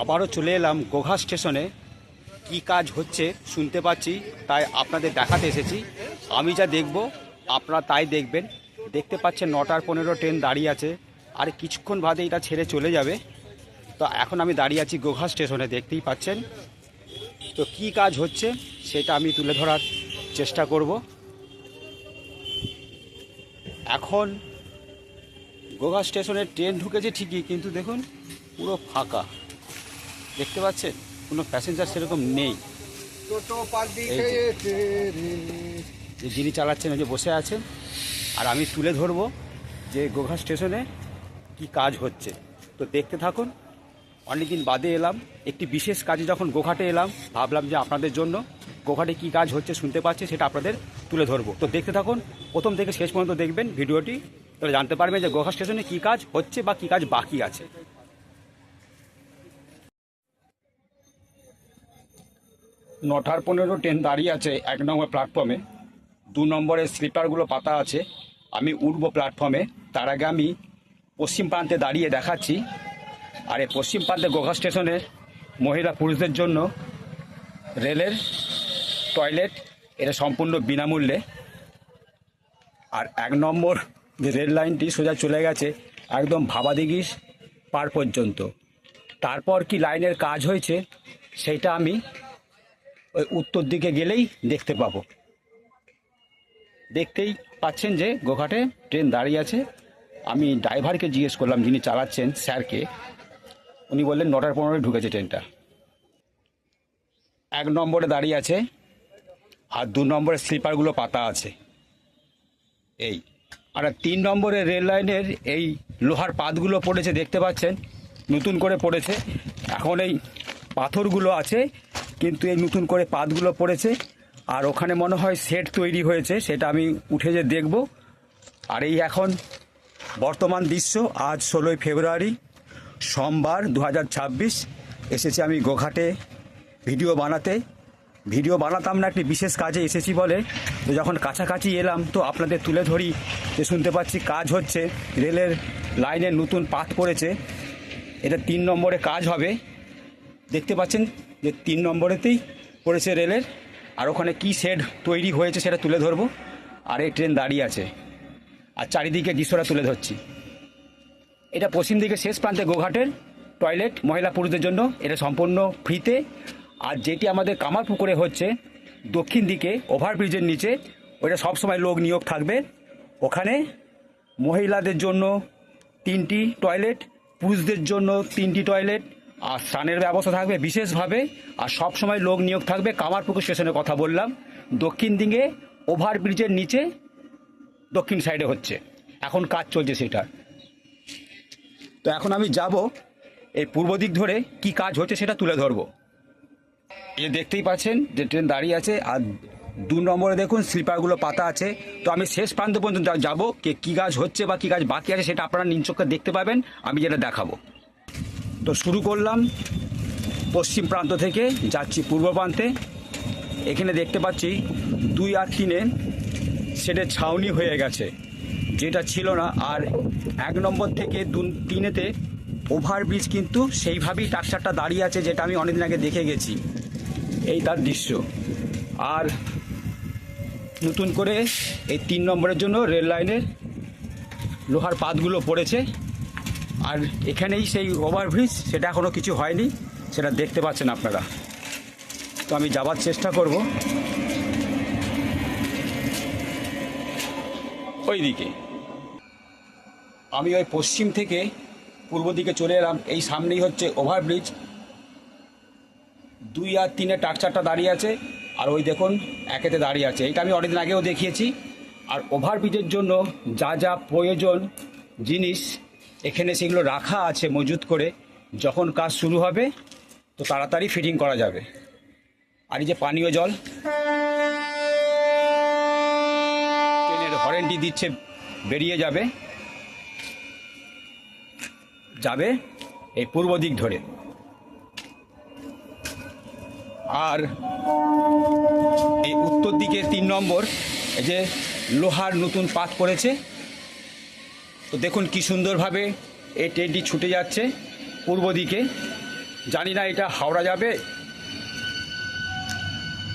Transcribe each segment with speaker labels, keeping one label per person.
Speaker 1: আবারও চলে এলাম গোঘা স্টেশনে। কি কাজ হচ্ছে শুনতে পাচ্ছি, তাই আপনাদের দেখাতে এসেছি। আমি যা দেখব, আপনারা তাই দেখবেন। দেখতে পাচ্ছেন নটার পনেরো ট্রেন দাঁড়িয়ে আছে, আর কিছুক্ষণ বাদে এটা ছেড়ে চলে যাবে। তো এখন আমি দাঁড়িয়ে আছি গোঘা স্টেশনে, দেখতেই পাচ্ছেন। তো কি কাজ হচ্ছে, সেটা আমি তুলে ধরার চেষ্টা করব। এখন গোঘা স্টেশনে ট্রেন ঢুকেছে ঠিকই, কিন্তু দেখুন, পুরো ফাঁকা। দেখতে পাচ্ছেন? কোনো প্যাসেঞ্জার সেরকম নেই। যে যিনি চালাচ্ছেন ওই যে বসে আছেন, আর আমি তুলে ধরবো যে গোঘা স্টেশনে কি কাজ হচ্ছে। তো দেখতে থাকুন, অনেকদিন বাদে এলাম, একটি বিশেষ কাজে যখন গোঘাটে এলাম, ভাবলাম যে আপনাদের জন্য গোঘাটে কি কাজ হচ্ছে শুনতে পাচ্ছি, সেটা আপনাদের তুলে ধরবো। তো দেখতে থাকুন, প্রথম থেকে শেষ পর্যন্ত দেখবেন ভিডিওটি, তাহলে জানতে পারবেন যে গোঘা স্টেশনে কি কাজ হচ্ছে বা কি কাজ বাকি আছে। নটার পনেরো ট্রেন দাঁড়িয়ে আছে এক নম্বর প্ল্যাটফর্মে দু নম্বরের স্লিপারগুলো পাতা আছে। আমি উঠবো প্ল্যাটফর্মে তার আগে আমি পশ্চিম প্রান্তে দাঁড়িয়ে দেখাচ্ছি। আর এই পশ্চিম প্রান্তে গোঘা স্টেশনের মহিলা পুরুষদের জন্য রেলের টয়লেট এটা সম্পূর্ণ বিনামূল্যে। আর এক নম্বর যে রেল লাইনটি সোজা চলে গেছে, একদম ভাবাদিঘিস পার পর্যন্ত। তারপর কি লাইনের কাজ হয়েছে সেইটা আমি ওই উত্তর দিকে গেলেই দেখতে পাবো। দেখতেই পাচ্ছেন যে গোঘাটে ট্রেন দাঁড়িয়ে আছে। আমি ড্রাইভারকে জিজ্ঞেস করলাম, যিনি চালাচ্ছেন স্যারকে। উনি বললেন, নটার পনেরোয় ঢুকেছে ট্রেনটা। এক নম্বরে দাঁড়িয়ে আছে আর দু নম্বরের স্লিপারগুলো পাতা আছে। এই। আর তিন নম্বরের রেল লাইনের এই লোহার পাতগুলো পড়েছে, দেখতে পাচ্ছেন? নতুন করে পড়েছে। এখন এই পাথরগুলো আছে কিন্তু এই নতুন করে পাতগুলো পড়েছে। আর ওখানে মনে হয় সেট তৈরি হয়েছে, সেটা আমি উঠে যে দেখব। আর এই এখন বর্তমান দৃশ্য, আজ ষোলোই ফেব্রুয়ারি, সোমবার দু হাজার ছাব্বিশ, এসেছি আমি গোঘাটে ভিডিও বানাতে। ভিডিও বানাতাম না, একটি বিশেষ কাজে এসেছি বলে। তো যখন কাছাকাছি এলাম, তো আপনাদের তুলে ধরি, যে শুনতে পাচ্ছি কাজ হচ্ছে। রেলের লাইনের নতুন পাত পড়েছে। এটা তিন নম্বরে কাজ হবে। দেখতে পাচ্ছেন যে তিন নম্বরেতেই পড়েছে রেলের, আর ওখানে কী শেড তৈরি হয়েছে সেটা তুলে ধরবো। আর এই ট্রেন দাঁড়িয়ে আছে, আর চারিদিকে দৃশ্যটা তুলে ধরছি। এটা পশ্চিম দিকে শেষ প্রান্তে গোঘাটের টয়লেট মহিলা পুরুষদের জন্য। এটা সম্পূর্ণ ফ্রিতে আর যেটি আমাদের কামারপুকুরে হচ্ছে, দক্ষিণ দিকে ওভারব্রিজের নিচে ওটা সবসময় লোক নিয়োগ থাকবে। ওখানে মহিলাদের জন্য তিনটি টয়লেট পুরুষদের জন্য তিনটি টয়লেট আর স্নানের ব্যবস্থা থাকবে বিশেষভাবে, আর সব সময় লোক নিয়োগ থাকবে। কামারপুকুর স্টেশনের কথা বললাম। দক্ষিণ দিকে ওভারব্রিজের নিচে দক্ষিণ সাইডে হচ্ছে। এখন কাজ চলছে সেটার তো এখন আমি যাব এই পূর্ব দিক ধরে কি কাজ হচ্ছে সেটা তুলে ধরবো। এই দেখতেই পাচ্ছেন যে ট্রেন দাঁড়িয়ে আছে, আর দু নম্বরে দেখুন স্লিপারগুলো পাতা আছে। তো আমি শেষ প্রান্ত পর্যন্ত যাব, কে কী কাজ হচ্ছে বা কী কাজ বাকি আছে সেটা আপনারা নিচকে দেখতে পাবেন। আমি যেটা দেখাবো। তো শুরু করলাম। পশ্চিম প্রান্ত থেকে যাচ্ছি পূর্ব প্রান্তে। এখানে দেখতে পাচ্ছি দুই আর তিনে সেটের ছাউনি হয়ে গেছে, যেটা ছিল না। আর এক নম্বর থেকে দু তিনেতে ওভারব্রিজ কিন্তু সেইভাবেই ট্রাকচারটা দাঁড়িয়ে আছে, যেটা আমি অনেকদিন আগে দেখে গেছি। এই তার দৃশ্য। আর নতুন করে এই তিন নম্বরের জন্য রেল লাইনের লোহার পাতগুলো পড়েছে। আর এখানেই সেই ওভারব্রিজ সেটা এখনও কিছু হয়নি, সেটা দেখতে পাচ্ছেন আপনারা। তো আমি যাবার চেষ্টা করব। ওই দিকে আমি ওই পশ্চিম থেকে পূর্ব দিকে চলে এলাম, এই সামনেই হচ্ছে ওভারব্রিজ দুই আর তিনে টাকচারটা দাঁড়িয়ে আছে, আর ওই দেখুন, একেতে দাঁড়িয়ে আছে। এটা আমি অনেকদিন আগেও দেখিয়েছি। আর ওভারব্রিজের জন্য যা যা প্রয়োজন জিনিস এখানে সেগুলো রাখা আছে মজুত করে। যখন কাজ শুরু হবে, তো তাড়াতাড়ি ফিটিং করা যাবে। আর এই যে পানীয় জল ট্রেনের হরেনটি দিচ্ছে, বেরিয়ে যাবে। যাবে এই পূর্ব দিক ধরে। আর এই উত্তর দিকে তিন নম্বর, এই যে লোহার নতুন পাত পড়েছে তো দেখুন কি সুন্দরভাবে এই ট্রেনটি ছুটে যাচ্ছে পূর্ব দিকে। জানি না এটা হাওড়া যাবে,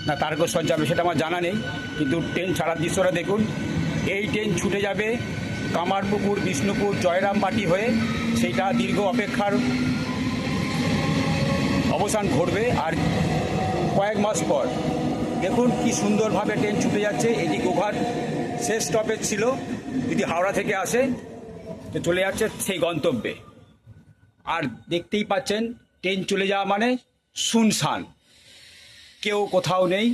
Speaker 1: না তারকেশ্বর যাবে সেটা আমার জানা নেই, কিন্তু ট্রেন ছাড়ার দৃশ্যটা দেখুন। এই ট্রেন ছুটে যাবে কামারপুকুর, বিষ্ণুপুর, জয়রামবাটি হয়ে সেটা দীর্ঘ অপেক্ষার অবসান ঘটবে আর কয়েক মাস পর। দেখুন কি সুন্দরভাবে ট্রেন ছুটে যাচ্ছে এটি গোঘাট শেষ স্টপেজ ছিল, যদি হাওড়া থেকে আসে তো চলে যাচ্ছে সেই গন্তব্যে। আর দেখতেই পাচ্ছেন, ট্রেন চলে যাওয়া মানে শুনশান। কেউ কোথাও নেই,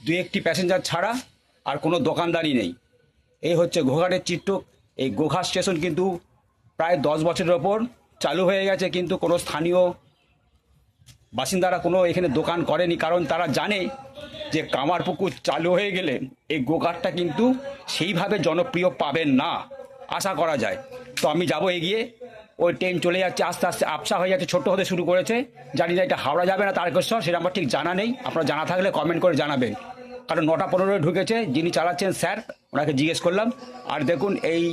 Speaker 1: দু একটি প্যাসেঞ্জার ছাড়া আর কোনো দোকানদারি নেই। এই হচ্ছে গোঘাটের চিত্র। এই গোঘাট স্টেশন কিন্তু প্রায় দশ বছরের ওপর চালু হয়ে গেছে, কিন্তু কোনো স্থানীয় বাসিন্দারা কোনো এখানে দোকান করেনি, কারণ তারা জানে যে কামারপুকুর চালু হয়ে গেলে এই গোঘাটটা কিন্তু সেইভাবে জনপ্রিয় পাবেন না। আশা করা যায়। তো আমি যাব এগিয়ে। ওই ট্রেন চলে যাচ্ছে, আস্তে আস্তে আবসা হয়ে যাচ্ছে ছোট হতে শুরু করেছে। জানি না এটা হাওড়া যাবে না তারকেশ্বর সেটা আমার ঠিক জানা নেই। আপনার জানা থাকলে কমেন্ট করে জানাবেন। কারণ নটা পনেরোয় ঢুকেছে, যিনি চালাচ্ছেন স্যার ওনাকে জিজ্ঞেস করলাম। আর দেখুন এই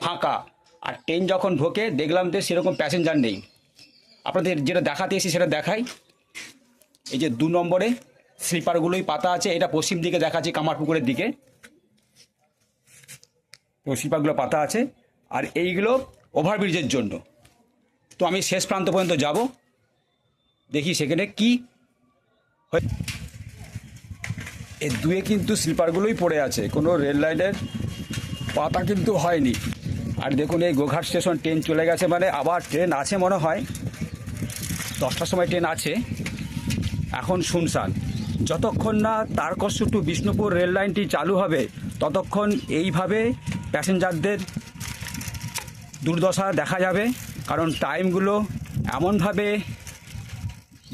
Speaker 1: ফাঁকা। আর ট্রেন যখন ঢোকে, দেখলাম যে সেরকম প্যাসেঞ্জার নেই। আপনাদের যেটা দেখাতে এসেছি, সেটা দেখাই। এই যে দু নম্বরে স্লিপারগুলোই পাতা আছে, এটা পশ্চিম দিকে দেখাচ্ছি, কামারপুকুরের দিকে। স্লিপারগুলো পাতা আছে। আর এইগুলো ওভারব্রিজের জন্য। তো আমি শেষ প্রান্ত পর্যন্ত যাব। দেখি সেখানে কি। এই দুয়ে কিন্তু স্লিপারগুলোই পড়ে আছে। কোনো রেল লাইনের পাতা কিন্তু হয়নি। আর দেখুন, এই গোঘাট স্টেশন ট্রেন চলে গেছে মানে আবার ট্রেন আছে মনে হয়। দশটার সময় ট্রেন আছে। এখন শুনশান। যতক্ষণ না তারকস্য টু বিষ্ণুপুর রেল লাইনটি চালু হবে, ততক্ষণ এইভাবে প্যাসেঞ্জারদের দুর্দশা দেখা যাবে, কারণ টাইমগুলো এমনভাবে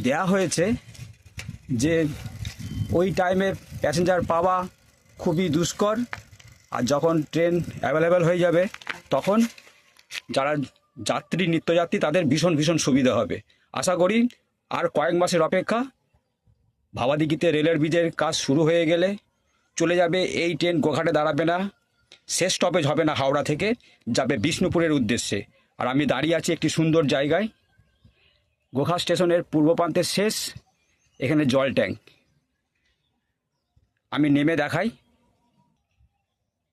Speaker 1: দেয়া হয়েছে যে ওই টাইমে প্যাসেঞ্জার পাওয়া খুবই দুষ্কর, আর যখন ট্রেন অ্যাভেলেবেল হয়ে যাবে, তখন যারা যাত্রী, নিত্যযাত্রী, তাদের ভীষণ ভীষণ সুবিধা হবে। আশা করি আর কয়েক মাসের অপেক্ষা ভাবাদিঘিতে রেলের ব্রিজের কাজ শুরু হয়ে গেলে চলে যাবে, এই ট্রেন গোঘাটে দাঁড়াবে না। শেষ স্টপেজ হবে না হাওড়া থেকে, যাবে বিষ্ণুপুরের উদ্দেশ্যে। আর আমি দাঁড়িয়ে আছি একটি সুন্দর জায়গায়। গোঘাট স্টেশনের পূর্ব প্রান্তের শেষ, এখানে জল ট্যাঙ্ক। আমি নেমে দেখাই।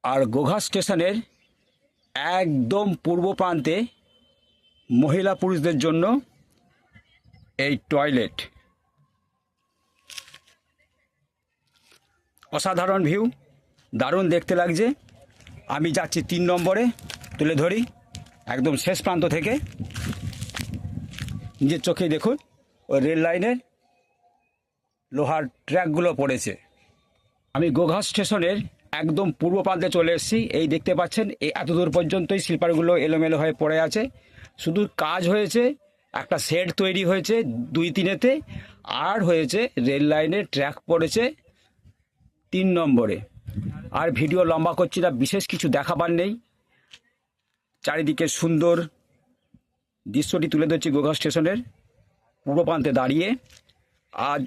Speaker 1: আর গোঘা স্টেশনের একদম পূর্ব প্রান্তে মহিলা পুরুষদের জন্য এই টয়লেট। অসাধারণ ভিউ, দারুণ দেখতে লাগছে। আমি যাচ্ছি তিন নম্বরে, তুলে ধরি, একদম শেষ প্রান্ত থেকে। নিজের চোখেই দেখুন, ওই রেল লাইনের লোহার ট্র্যাকগুলো পড়েছে। আমি গোঘাট স্টেশনের একদম পূর্ব প্রান্তে চলে এসেছি। এই দেখতে পাচ্ছেন, এই এত দূর পর্যন্তই স্লিপারগুলো এলোমেলো হয়ে পড়ে আছে। শুধু কাজ হয়েছে, একটা শেড তৈরি হয়েছে দুই তিনেতে, আর হয়েছে রেল লাইনের ট্র্যাক পড়েছে তিন নম্বরে। আর ভিডিও লম্বা করছি না, বিশেষ কিছু দেখাবার নেই। চারিদিকে সুন্দর দৃশ্যটি তুলে ধরছি গোঘা স্টেশনের পূর্ব প্রান্তে দাঁড়িয়ে। আজ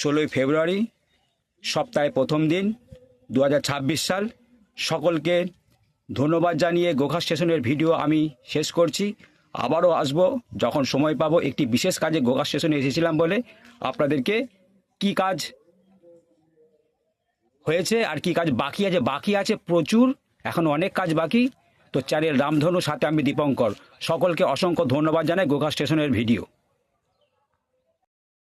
Speaker 1: ষোলোই ফেব্রুয়ারি সপ্তাহে প্রথম দিন দু হাজার ছাব্বিশ সাল। সকলকে ধন্যবাদ জানিয়ে গোঘা স্টেশনের ভিডিও আমি শেষ করছি। আবারও আসব যখন সময় পাবো একটি বিশেষ কাজে গোঘা স্টেশনে এসেছিলাম বলে। আপনাদেরকে কি কাজ হয়েছে, আর কি কাজ বাকি আছে? বাকি আছে প্রচুর, এখন অনেক কাজ বাকি। তো চ্যানেল রামধনু, সাথে আমি দীপঙ্কর। সকলকে অসংখ্য ধন্যবাদ জানাই গোঘা স্টেশনের ভিডিও।